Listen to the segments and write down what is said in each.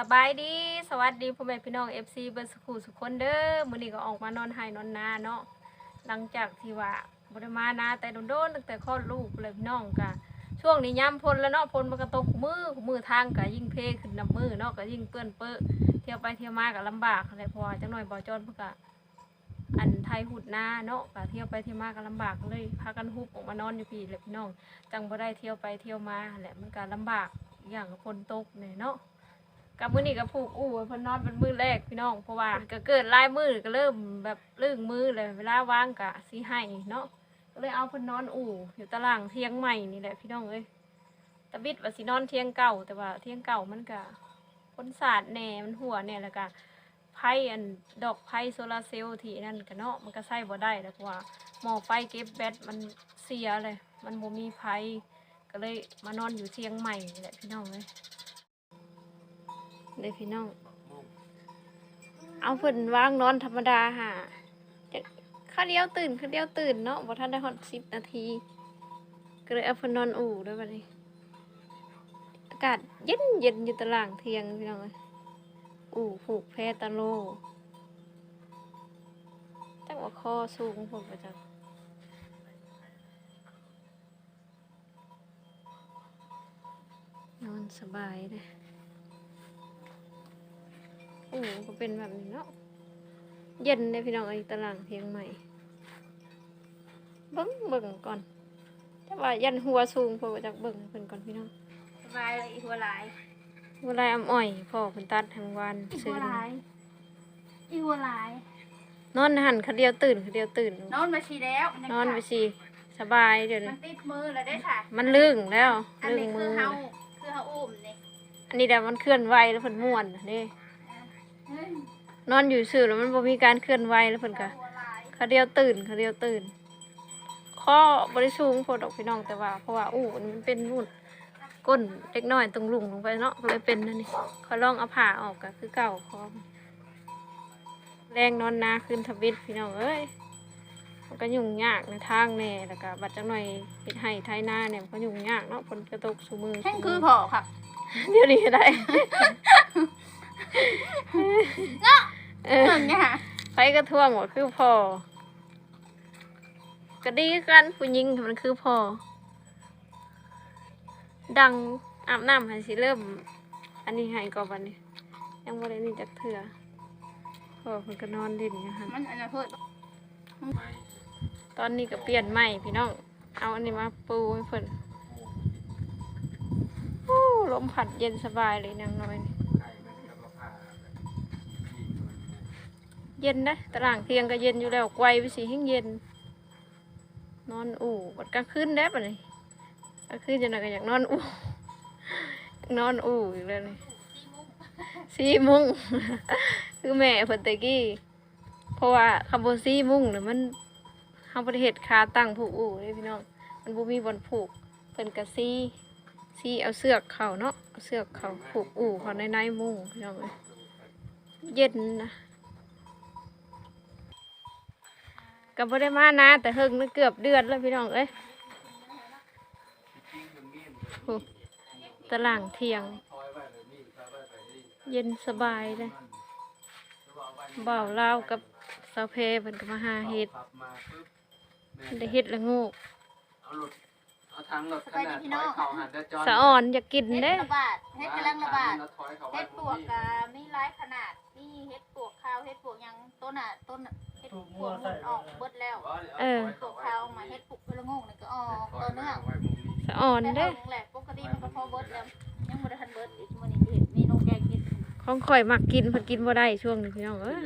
สบายดีสวัสดีพ่อแม่พี่น้อง FC เบิร์สคูสุกคนเด้อมื้อนี้ก็ออกมานอนไห้นอนนาเนาะหลังจากที่ว่าบ่ได้มานาแต่โดนๆตั้งแต่คลอดลูกเลยพี่น้องก็ช่วงนี้ย่ำพลแล้วเนาะพลมันก็ตกมือมือทางก็ยิ่งเพขึ้นนํมือเนาะก็ยิ่งเปื้อนเปื้อเที่ยวไปเที่ยวมาก็ลำบากอะไรพราะว่าจังหน่อยบ่จอนเพิ่นก็อันไทยหุดหน้าเนาะก็เที่ยวไปเที่ยวมาก็ลำบากเลยพากันฮุบออกมานอนอยู่พี่แหละพี่น้องจังบ่ได้เที่ยวไปเที่ยวมาแหละมันก็ลำบากอย่างก็ฝนตกเนี่ยเนาะ กับมื้อนี้ก็ผูกอู้ไว้เพิ่นนอนเป็นมื้อแรกพี่น้องเพราะว่าก็เกิดลายมือก็เริ่มแบบลื่นมือเลยเวลาว่างก็สิให้เนาะก็เลยเอาเพิ่นนอนอู่อยู่ตารางเทียงใหม่นี่แหละพี่น้องเอ้ยตะบิดว่าสินอนเทียงเก่าแต่ว่าเทียงเก่ามันก็พ้นสาดแหน่มันหัวแหน่แล้วก็ไพ่อันดอกไพ่โซลาร์เซลล์ที่นั่นก็เนาะมันก็ใช้บ่ได้แล้วว่าหมอไฟเก็บแบตมันเสียเลย มันบ่มีไฟก็เลยมานอนอยู่เทียงใหม่นี่แหละพี่น้องเอ้ย เลยพี่น้อง เอาเพิ่นวางนอนธรรมดาค่ะข้าเดียวตื่นข้าเดียวตื่นเนาะบ่ทันได้ฮอดสิบนาที ก็เลยเอาเพิ่นนอนอู่ด้วยบัดนี้ อากาศเย็นเย็นอยู่ตารางเทียงพี่น้องเอ้ยอู่ผูกแพตะโลจังว่าคอสูงผมประจักนอนสบายเลย เป็นแบบนี้เนาะเย็นเลยพี่น้องไอ้ตารางเทียงใหม่เบิ้งเบิ้งก่อนแต่ว่ายันหัวสูงพอจากเบิ้งให้เพิ่นก่อนพี่น้องสบายเลยอีหัวหลายเวลาอำอ่อยพ่อเพิ่นตัดทั้งวันอีซื้หัอวหลายอีหัวหลายนอนหันคันเดียวตื่นคันเดียวตื่น นอนมาชีแล้วมันอนไปสิสบายเดี๋ยวมันี้นติดมือแล้วได้ค่ะ มันลึงแล้วอันลึงนี้คืมืออเฮาคือเฮาอุ้มนี่อันนี้เดี๋ยวมันเคลื่อนไหวแล้วเพิ่นม่วนน่ะ นี่เฮ้ยนอนอยู่ซื่อแล้วมันบ่มีการเคลื่อนไหวแล้วเพิ่นก็หัวหลายเขาเดียวตื่นเขาเดียวตื่น ข้อบริสูงโพดอกพี่น้องแต่ว่า เพราะว่าอู้มันเป็นนู่นก้นเล็กน้อยตรงลุงลงไปเนาะก็เลยเป็นนั่นนี่เขาลองเอาผ่าออกก็คือเก่าคอมแรงนอนนาขึ้นทวิตพี่น้องเอ้ยมันก็ยุ่งยากในทางแน่แล้วก็บัดจังหน่อยเฮ็ดให้ไทยนาเนี่ยมันก็ยุ่งยากเนาะฝนกระตกสูมือแห้งซุคือมื้พอค่ะ เดี๋ยวนี้ได้ เออเบิ่งเนี่ยค่ะไปกระท่วงว่าคือพอก็ดีกันผู้หญิงมันคือพอดังอาบน้ำให้สิเริ่ม อันนี้ให้ก่อนบันนี้ ยังบ่ได้นี่จักเถื่อพอเพิ่นก็นอนดินอยู่หั่นมันอันนั้นเพิ่นตอนนี้ก็เปลี่ยนใหม่พี่น้อง เอาอันนี้มาปูให้เพิ่นโอ้ลมพัดเย็นสบายเลยนางน้อยนี่ เย็นนะตารางเทียงก็เย็นอยู่แล้วไกวไปสิให้เย็น นอนอู่บัดกลางคืนได้ปะนี่กลางคืนจะนอยก็อยากนอนอู่นอนอู่อีกแล้วนี่ซีมุ้งคือแม่เพิ่นตะกี้เพราะว่าคำว่าซีมุ้งเนี่ยมันเฮาบ่ได้เฮ็ดคาตั้งผูกอู่เด้พี่น้องมันบ่มีบ่อนผูกเพิ่นก็ซีซีเอาเสือกเข้าเนาะเาเสือกเข้าผูกอู่เขาในในมุ้งพี่น้องเย็นนะ ก็บ่ได้มานะ แต่เฮิงนึกเกือบเดือนแล้วพี่น้องเอ้ยโอ้ตารางเที่ยง เย็นสบายเลยบ่าวลาวกับสาวเพเพิ่นก็มาหาเห็ดปรับมาปุ๊บแม่ได้เห็ดละโงูเอาหลุดเอาทางหลดขนาดถอยเข่าหันจะจอสะอ่อนอยากกินเฮ็ดเด้ระบาดเฮ็ดกำลังระบาดถอยเขาเฮ็ดปวกก็มีหลายขนาดมีเฮ็ดปวกขาวเฮ็ดปวกหยังต้นน่ะต้นน่ะเฮ็ ดปวกหมดออกเบิดแล้วปวกขาวออกมาเฮ็ดปวกพะละงงนี่ก็ออกตัวเนื่องสะอ่อนแต่เด้เฮาแหละปกติมันก็พอเบิดแล้วยังบ่ได้ทันเบิดอีกมื้อนี้เฮ็ดเมนูแกงเฮ็ดของข่อยมักกินเพิ่นกินบ่ได้ช่วงนี้พี่น้องเอ้ย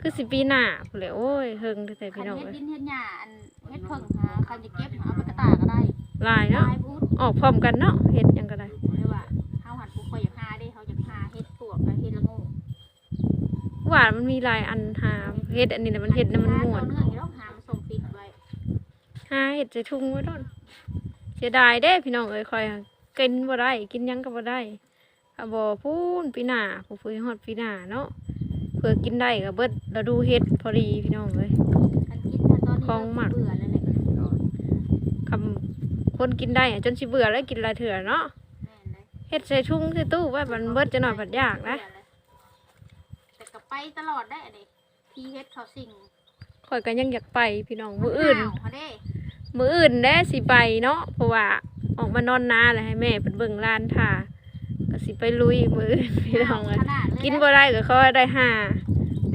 คือสิปีหน้าพุ่นแหละโอ้ยเฮิงแต่คัพี่นน้องเฮ็ดเอ้ยดินเฮ็ดหญ้าอันเฮ็ดเพิ่งหาคันจะเก็บเอาไปกระตากก็ได้หลายเนาะลายพูดออกพร้อมกันเนาะเฮ็ดหยังก็ได้ไม่ว่าเฮาหันปลูกข่อยอยากหาเด้เฮาอยากหาเฮ็ดปวกกับเฮ็ดละโงูว่ามันมีหลายอันหา เฮ็ดอันนี้น่ะมันเฮ็ดน่ะมันม่วนเนื้ออยู่แล้วหามาส่งปิดไว้หาเฮ็ดใส่ถุงไว้โดนเสียดายเด้พี่น้องเอ้ยข่อยกินบ่ได้กินหยังก็บ่ได้ถ้าบ่พูนปีหน้าผู้ฟื้นฮอดปีหน้าเนาะเพื่อกินได้ก็เบิดฤดูเฮ็ดพอดีพี่น้องเอ้ยคันกินถ้าตอนนี้ของหมักเบื่อแล้วแหละคำคนกินได้อะจนสิเบื่อแล้วกินหลายเถื่อเนาะแม่นเลยเฮ็ดใส่ทุ่งใส่ตู้ไว้มันเบิดจะหน่อยผัดยากนะแต่ก็ไปตลอดได้อันนี้ พี่เฮ็ดเขาสิ่งข่อยก็ยังอยากไปพี่น้องมื้ออื่นาวเขาเด้มื้ออื่นแด้สิไปเนาะเพราะว่าออกมานอนนาเลยให้แม่เพิ่นเบิ่งร้านท่าก็สิไปลุยมื้ออื่นพี่น้องเอ้ยขนาดเลยกินบ่ได้ก็เขาได้หา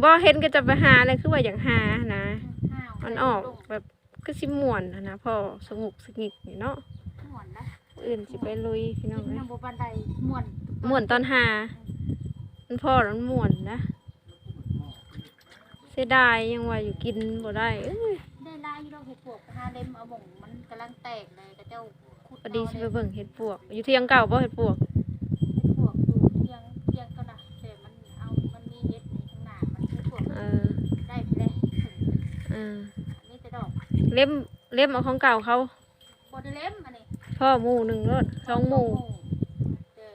บ่เห็นก็จะไปหาเลยคือว่าอยากหานะอ้าวมันออกแบบก็สิม่วนหั้นนะพ่อสงบสงิกนี่เนาะม่วนนะมื้ออื่นสิไปลุยพี่น้องกินเอ้ยน้ำบันไดม่วนม่วนตอนหามันพ่อแล้วมันม่วนนะเสียดายยังว่าอยู่กินบ่ได้เอ้ยได้ลายอยู่ดอกเห็ดปวกหาเล่มเอาบ่งมันกำลังแตกเลยกระเจ้าขุดพอดีเอาสิเลยไปเบิ่งเห็ดปวก อยู่เที่ยงเก่าบ่เห็ดปวกเห็ดปวกอยู่เที่ยงเที่ยงก็นะแต่มันเอามันมีเห็ดนี่ข้างหน้ามันเห็ดปวกเออได้ไปเลยถึงเอออันนี้แต่ดอกเล่มเล่มเอาของเก่าเขาบไดเล่มอันนี้พ่อหมู่หนึ่งรถสองหมู่แต่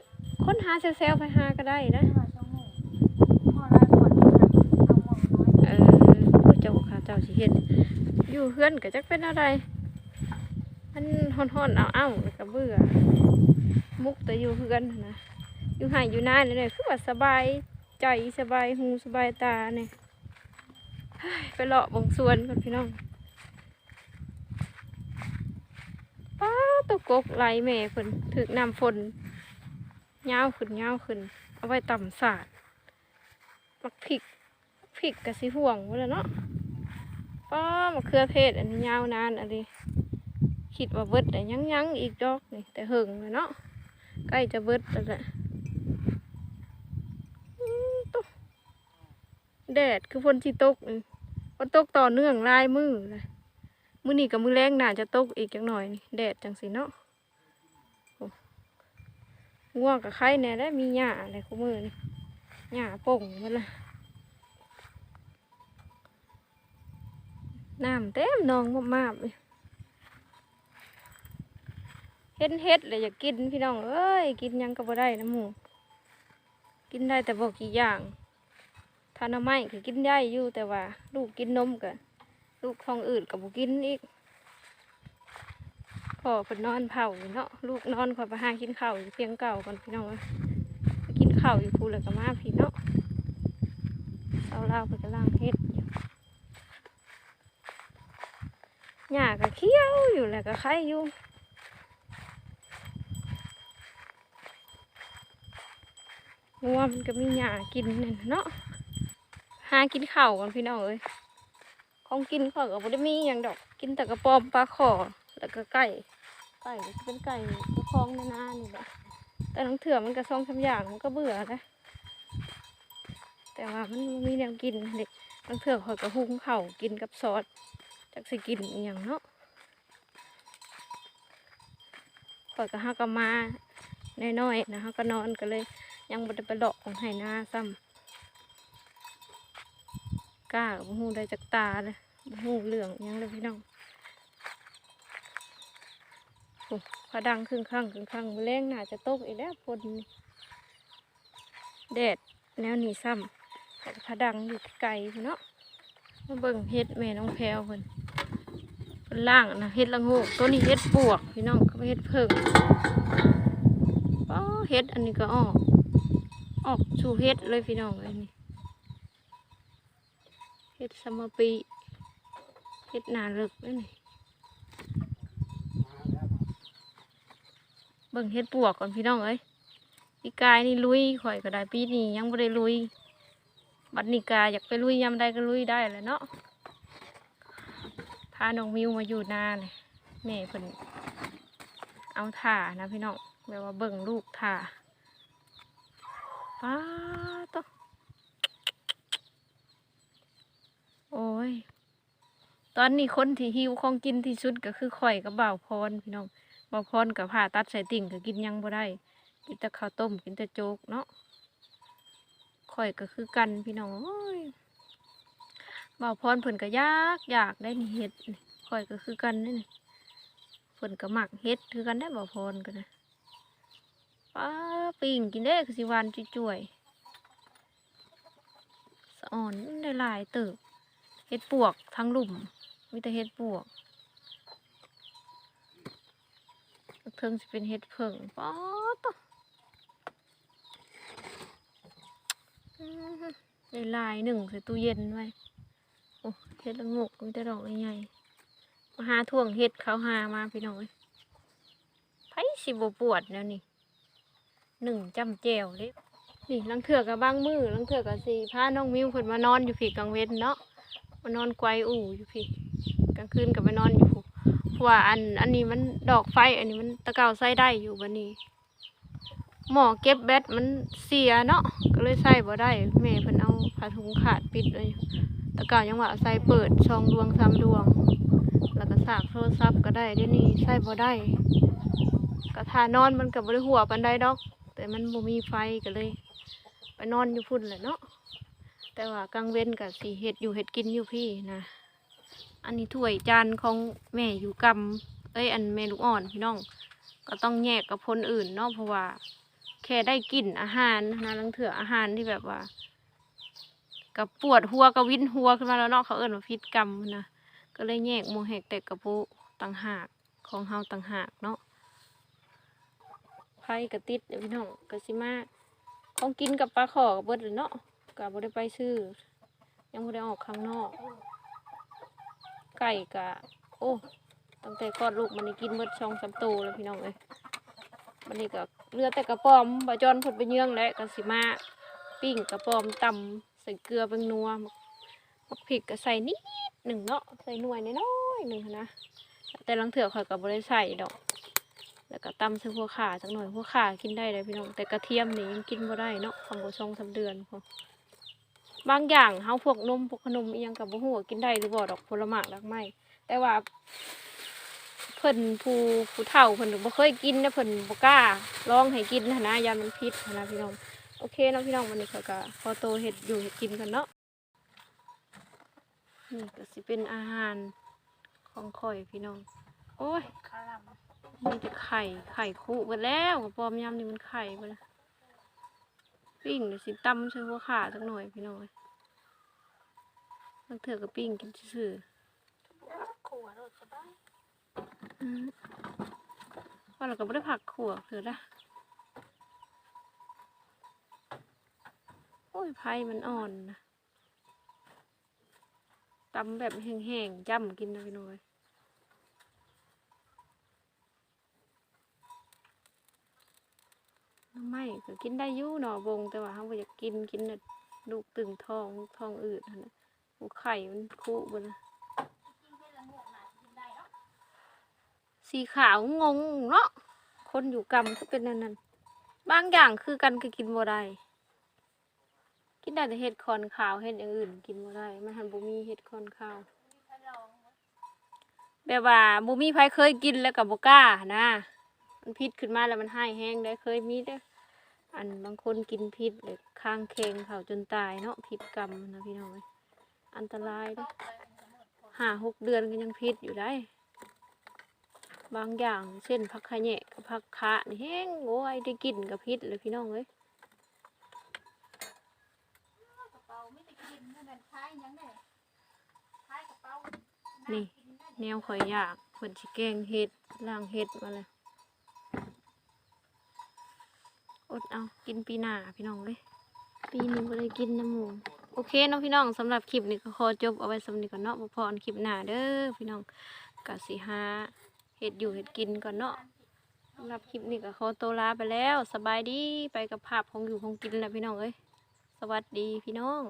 ค้นหาเซลล์ไปหาก็ได้นะ ไม่ว่าสองหมู่พ่อลายก่อนเอาหมองน้อย เออผู้เจ้า เจ้าสิเฮ็ดอยู่เฮือนก็จักเป็นอะไร มันฮ้อนๆเอาเอ้าแล้วก็เบื่อ มุกแต่อยู่เฮือนนะอยู่ไห้อยู่นานนี่แหละคือว่าสบายใจสบายหูสบายตาเนี่ยไปเลาะบงส่วนก่อนพี่น้องป้าตะกกไหลแม่เพิ่นถึกน้ำฝนยาขึ้นยาขึ้น เอาไว้ต่ำสาดมักพริกพริกกะสิห่วงไว้แล้วเนาะ ป้ามะเขือเทศอันนี้ยาวนานอันนี้คิดว่าเบิดแต่ยังยังอีกดอกนี่แต่หึงเลยเนาะใกล้จะเบิดแล้วแหละอืมตุ๊แดดคือฝนที่ตกนี่ฝนตกต่อเนื่องลายมือเลยมือนี้กับมือแรงน่าจะตกอีกจังหน่อยนี่แดดจังสิเนาะง่วงกับไข่แน่ได้มีหญ้าอะไรคู่มือนี่หญ้าป่งมันละ น้ำเต็มนองมากๆเลยเฮ็ดเฮ็ดเลยอยากกินพี่น้องเอ้ยกินยังก็บ่ได้นะหมูกินได้แต่บอกกี่อย่างทานน้ำไม้ก็กินได้อยู่แต่ว่า ลูกกินนมก็ลูกท้องอืดก็บ่กินอีกพ่อเพิ่นนอนเผาเนาะลูกนอนคอยไปหากินข้าวอยู่เพียงเก่าก่อนพี่น้องกินข้าวอยู่พูนแล้วก็มาพี่เนาะเสาลาวเพิ่นกำลังเฮ็ดอยู่ หญ้าก็เขียวอยู่แล้วก็ไข่อยู่งัวมันก็มีหญ้ากินนั่นเนาะหากินข้าวกันพี่น้องเอ้ยของกินข้อยก็บ่ได้มีหยังดอก กินแต่กระปอมปลาขอแล้วก็ไก่ไก่ก็เป็นไก่กระพองนานานี่แหละแต่น้องเถื่อมันก็ซองทำอย่างมันก็เบื่อนะแต่ว่ามันมีแนวกินเด็กน้องเถื่อขอยก็หุงเข้ากินกับซอส จักสิกินอหย่างเนาะข่อยก็หากนมาน้อยๆนะฮะก็นอนก็เลย ยังบ่ได้ไปเลาะของไหนาซ้ำกล้ากับหูได้จากตาเลยบ่หูเหลืองหยังเลยพี่น้องโอ้พาดังครึ่งข้างครึ่งข้างแรงน่าจะตกอีกแล้วฝนนี่แดดแนวนี้ซ้ำแต่พาดังอยู่ไกลพี่เนาะมาเบิ่งเฮ็ดแม่น้องแพรวเพิ่นเพิ่น ล่างนะเฮ็ดละโงกตัวนี้เฮ็ดปวก พี่น้องก็เฮ็ดเพิ่งอ๋อเฮ็ดอันนี้ก็ออกออกสู่เฮ็ดเลยพี่น้องเลยนี่เฮ็ดสมปีเฮ็ดนาเลิกเลยนี่เบิ่งเฮ็ดปวกก่อนพี่น้องเอ้ยปีกายนี่ลุยข่อยก็ได้ปีนี้ยังบ่ได้ลุย บัดนี้กาอยากไปลุยยามใดก็ลุยได้แหละเนาะาน้องมิวมาอยู่นาเลยแม่เพิ่นเอาถ่านะพี่น้องแบบว่าเบิ่งลูกถ่าป้าตโอ้ย ตอนนี้คนที่หิวของกินที่สุดก็คือข่อยกับบ่าวพรพี่น้องบ่าวพรกับผ่าตัดใส่ติ่งก็กินยังบ่ได้กินแต่ข้าวต้มกินแต่โจ๊กเนาะข่อยก็คือกันพี่น้องโอ้ย บ่าพรเพิ่นก็ยากอยากได้นี่เห็ดคอยก็คือกันนี่เพิ่นก็หมักเห็ดคือกันได้บ่าพรกันนะป้าปิ่งกินได้คือสิวันจุ๋ยสอ่อนได้ลายเติบเห็ดปวกทั้งหลุมมีแต่เห็ดปวกเพิ่งจะเป็นเห็ดเพิ่งป๊อตลายหนึ่งใส่ตู้เย็นไว้ โอ้เฮ็ดละงกมันจะดอกใหญ่ๆมาหาท่วงเฮ็ดเขาหามาพี่น้องเอ้ยไผสิบปวดแล้วนี่หนึ่งจำแจวเลยนี่ลังเถื่อกับบางมือลังเถื่อกับสีพาน้องมิวเพิ่นมานอนอยู่พี่กลางเว้นเนาะมานอนไกวอู่อยู่พี่กลางคืนกับมานอนอยู่เพราะว่าอันอันนี้มันดอกไฟ อันนี้มันตะเกาใส่ได้อยู่บัดนี้ หมอเก็บแบตมันเสียเนาะก็เลยใส่บ่ได้แม่เพิ่นเอาผ้าถุงขาดปิดเลยตะเกายังว่าใส่เปิดช่องดวงสามดวง แล้วก็สากโทรศัพท์ก็ได้เดี๋ยวนี้ใส่บ่ได้ก็ทานอนมันก็บ่ได้หัวปานใดดอก แต่มันบ่มีไฟก็เลย ไปนอนอยู่พุ่นแหละเนาะแต่ว่ากลางเว้นก็สิเฮ็ดอยู่เฮ็ดกินอยู่พี่นะ อันนี้ถ้วยจานของแม่อยู่กำเอ้ยอันแม่ลูกอ่อนพี่น้อง ก็ต้องแยกกับคนอื่นเนาะเพราะว่า แค่ได้กลิ่นอาหารนะลังเถื่ออาหารที่แบบว่า กับปวดหัวกับวินหัวขึ้นมาแล้วเนาะเขาเอิ้นว่าพิษกรรมนะก็เลยแยกโมแหกแต่กระปุต่างหากของเฮาต่างหากเนาะไพ่กระติดเดี๋ยวพี่น้องกระสิมาของกินกับปลาขอกับเบิดเลยเนาะกับบ่ได้ไปซื้อ ยังบ่ได้ออกข้างนอก ไก่กะโอ้ตั้งแต่คลอดลูกมันกินเบิดช่องสามตัวแล้วพี่น้องเอ้ย มันนี่ก็เลือแต่กระป๋อมบะจอนผดไปเยื่องและก็สิมาปิ้งกระป๋อมตำใส่เกลือเป็นนัวมักมักพริกก็ใส่นิดหนึ่งเนาะใส่หน่วยน้อยหนึ่งนะแต่ลังเถื่อข่อยก็บ่ได้ใส่ดอก แล้วก็ตำใส่หัวขาจักหน่อยหัวขากินได้เลยพี่น้องแต่กระเทียมนี่ยังกินบ่ได้เนาะของบ่ชงสามเดือนพอบางอย่างเฮาพวกนมพวกขนมยังกับบ่ฮู้ว่ากินได้หรือบ่ดอกผลไม้ดอกไม้แต่ว่า เพิ่นผู้ผู้เฒ่าเพิ่นบ่เคยกินนะเพิ่นบ่กล้าลองให้กินหั้นะยามันพิษนะพี่น้องโอเคเนาะพี่น้องวันนี้เขาก็พอโตเฮ็ดอยู่เฮ็ดกินกันเนาะนี่ก็สิเป็นอาหารของข่อยพี่น้อง โอ้ยมีแต่ไข่ไข่คุไปแล้วกระปอมยำนี่มันไข่ไปแล้วปิ้งเดี๋ยวสิตำใส่หัวขาสักหน่อยพี่น้องเอ้ยบางเถื่อก็ปิ้งกินซื่อขวรถสบาย อืมว่าเราก็ไม่ได้ผักขั่วเถือละโอ้ยไผ่มันอ่อนนะตำแบบแห้งๆจ้ำกินนะพี่น้อยไม่ก็กินได้ยู่หนอวงแต่ว่าเขาบ่อยากกินกินน่ะลูกตึงทองทองอืดนนะหัวไข่มันคุบนะ กินเฮ็ดละงกน่ะกินได้เนาะ สีขาวงงเนาะคนอยู่กรรมก็เป็นนั่นนั่นบางอย่างคือกันคือกินบ่ได้กินได้แต่เห็ดคอนขาวเห็ดอย่างอื่น กินบ่ได้มันหันบ่มีเห็ดคอนขาวแบบว่าบ่มีไผเคยกินแล้วก็บ่กล้านะมันพิษขึ้นมาแล้วมันหายแห้งได้เคยมีเด้ออันบางคนกินพิษเลยข้างเคงเขาจนตายเนาะพิษกรรมนะพี่น้องเอ้ยอันตรายเด้อห้าหกเดือนก็ยังพิษอยู่ได้ บางอย่างเช่นผักขะแหนะกับผักคะนี่แห้งโอ้ยได้กินกับพิษเลยพี่น้องเอ้ยกระเป๋ามีแต่กินเท่านั้นคายหยังได้คายกระเป๋านี่กินได้แนวข่อยอยากเพิ่นสิแกงเห็ดล่างเห็ดมาเลยอดเอากินปีหน้าพี่น้องเลยปีนี้บ่ได้กินน้ำหมูโอเคเนาะพี่น้องสำหรับคลิปนี้ก็ขอจบเอาไว้สำนี้ก่อนเนาะบ่พออันคลิปหน้าเด้อพี่น้องกะสิหา เห็ดอยู่เห็ดกินก่อนเนาะสำหรับคลิปนี้ก็ขอตัวลาไปแล้ว สบายดีไปกับภาพของอยู่ของกินแล้วพี่น้องเอ้ยสวัสดีพี่น้อง